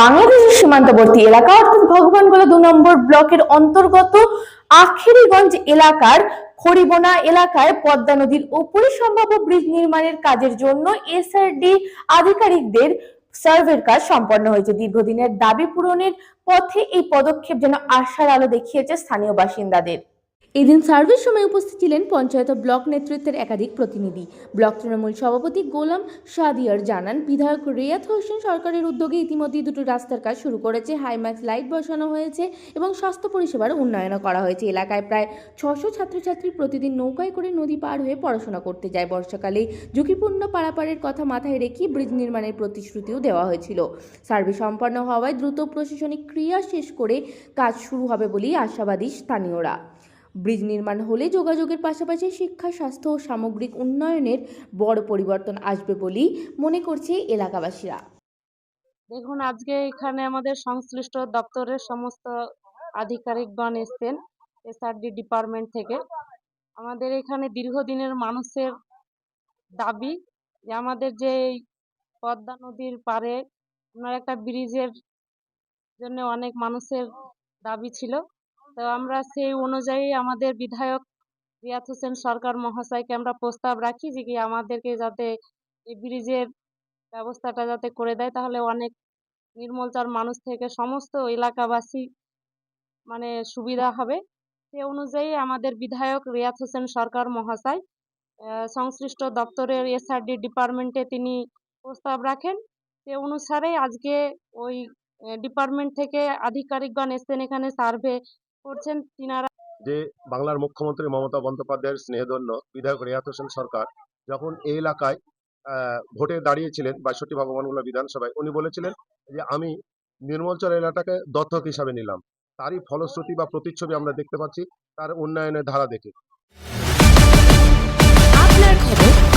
বাংলাদেশের সীমান্তবর্তী এলাকা, অর্থাৎ ভগবানগোলা দু নম্বর ব্লকের অন্তর্গত আখেরিগঞ্জ এলাকার খড়িবোনা এলাকায় পদ্মা নদীর উপরে সম্ভাব্য ব্রিজ নির্মাণের কাজের জন্য এসআরডি আধিকারিকদের সার্ভের কাজ সম্পন্ন হয়েছে। দীর্ঘদিনের দাবি পূরণের পথে এই পদক্ষেপ যেন আশার আলো দেখিয়েছে স্থানীয় বাসিন্দাদের। এদিন সার্ভের সময় উপস্থিত ছিলেন পঞ্চায়েত ও ব্লক নেতৃত্বের একাধিক প্রতিনিধি। ব্লক তৃণমূল সভাপতি গোলাম সাদিয়ার জানান, বিধায়ক রিয়াত হোসেন সরকারের উদ্যোগে ইতিমধ্যে দুটো রাস্তার কাজ শুরু করেছে। হাইম্যাক্স লাইট বসানো হয়েছে এবং স্বাস্থ্য পরিষেবার উন্নয়নও করা হয়েছে। এলাকায় প্রায় ছশো ছাত্রছাত্রী প্রতিদিন নৌকায় করে নদী পার হয়ে পড়াশোনা করতে যায়। বর্ষাকালে ঝুঁকিপূর্ণ পারাপারের কথা মাথায় রেখে ব্রিজ নির্মাণের প্রতিশ্রুতিও দেওয়া হয়েছিল। সার্ভে সম্পন্ন হওয়ায় দ্রুত প্রশাসনিক ক্রিয়া শেষ করে কাজ শুরু হবে বলেই আশাবাদী স্থানীয়রা। ব্রিজ নির্মাণ হলে যোগাযোগের পাশাপাশি শিক্ষা, স্বাস্থ্য ও সামগ্রিক উন্নয়নের বড় পরিবর্তন আসবে বলেই মনে করছে এলাকাবাসীরা। দেখুন, আজকে এখানে আমাদের সংশ্লিষ্ট দপ্তরের সমস্ত আধিকারিকগণ এসছেন, এসআরডি ডিপার্টমেন্ট থেকে। আমাদের এখানে দীর্ঘদিনের মানুষের দাবি যে আমাদের যে পদ্মা নদীর পারে আপনার একটা ব্রিজের জন্য অনেক মানুষের দাবি ছিল। তো আমরা সেই অনুযায়ী আমাদের বিধায়ক রিয়াত হোসেন সরকার মহাশয়কে আমরা প্রস্তাব রাখি যে কি আমাদেরকে যাতে এই ব্রিজের ব্যবস্থাটা যাতে করে দেয়। তাহলে অনেক নির্মলচার মানুষ থেকে সমস্ত এলাকাবাসী মানে সুবিধা হবে। সে অনুযায়ী আমাদের বিধায়ক রিয়াত হোসেন সরকার মহাশয় সংশ্লিষ্ট দপ্তরের এসআরডি ডিপার্টমেন্টে তিনি প্রস্তাব রাখেন। সে অনুসারে আজকে ওই ডিপার্টমেন্ট থেকে আধিকারিকগণ এসছেন এখানে সার্ভে করছেন তিনারা। যে বাংলার মুখ্যমন্ত্রী মমতা বন্দ্যোপাধ্যায়ের স্নেহধন্য বিধায়ক রিয়াত হোসেন সরকার যখন এই এলাকায় ভোটে দাঁড়িয়েছিলেন বাইষট্টি ভগবানগুলা বিধানসভায় উনি বলেছিলেন যে আমি নির্মলচর এলাকাকে দত্তক হিসাবে নিলাম। তারই ফলশ্রুতি বা প্রতিচ্ছবি আমরা দেখতে পাচ্ছি তার উন্নয়নের ধারা দেখে। আপনার খবর